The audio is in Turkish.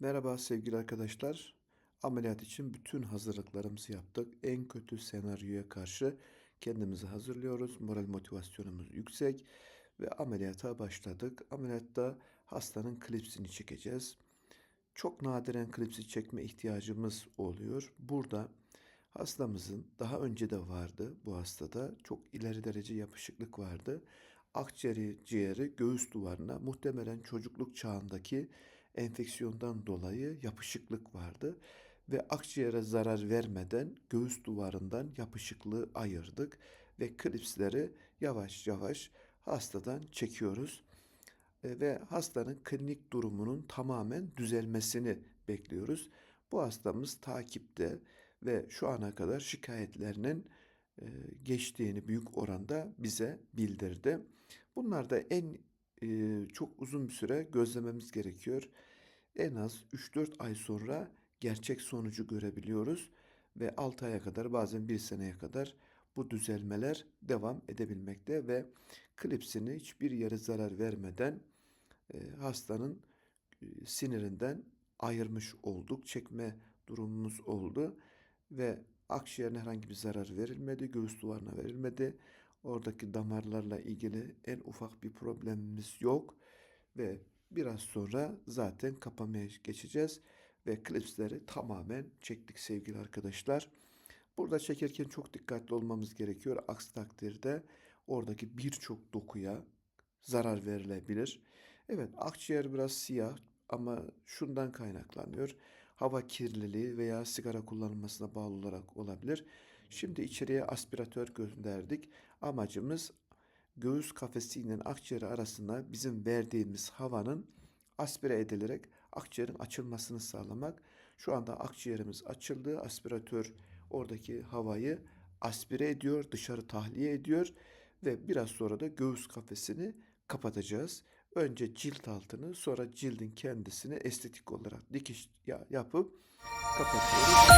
Merhaba sevgili arkadaşlar. Ameliyat için bütün hazırlıklarımızı yaptık. En kötü senaryoya karşı kendimizi hazırlıyoruz. Moral motivasyonumuz yüksek ve ameliyata başladık. Ameliyatta hastanın klipsini çekeceğiz. Çok nadiren klipsi çekme ihtiyacımız oluyor. Burada hastamızın daha önce de vardı bu hastada çok ileri derece yapışıklık vardı. Akciğeri, ciğeri, göğüs duvarına muhtemelen çocukluk çağındaki enfeksiyondan dolayı yapışıklık vardı ve akciğere zarar vermeden göğüs duvarından yapışıklığı ayırdık ve klipsleri yavaş yavaş hastadan çekiyoruz. E, ve hastanın klinik durumunun tamamen düzelmesini bekliyoruz. Bu hastamız takipte ve şu ana kadar şikayetlerinin e, geçtiğini büyük oranda bize bildirdi. Bunlar da en e, çok uzun bir süre gözlememiz gerekiyor. En az 3-4 ay sonra gerçek sonucu görebiliyoruz ve 6 aya kadar bazen 1 seneye kadar bu düzelmeler devam edebilmekte ve klipsini hiçbir yere zarar vermeden e, hastanın e, sinirinden ayırmış olduk. Çekme durumumuz oldu ve akciğerine herhangi bir zarar verilmedi, göğüs duvarına verilmedi. Oradaki damarlarla ilgili en ufak bir problemimiz yok ve biraz sonra zaten kapamaya geçeceğiz ve klipsleri tamamen çektik sevgili arkadaşlar. Burada çekerken çok dikkatli olmamız gerekiyor. Aksi takdirde oradaki birçok dokuya zarar verilebilir. Evet, akciğer biraz siyah ama şundan kaynaklanıyor. Hava kirliliği veya sigara kullanılmasına bağlı olarak olabilir. Şimdi içeriye aspiratör gönderdik. Amacımız göğüs kafesiyle akciğer arasında bizim verdiğimiz havanın aspire edilerek akciğerin açılmasını sağlamak. Şu anda akciğerimiz açıldı. Aspiratör oradaki havayı aspire ediyor, dışarı tahliye ediyor ve biraz sonra da göğüs kafesini kapatacağız. Önce cilt altını, sonra cildin kendisini estetik olarak dikiş yapıp kapatıyoruz.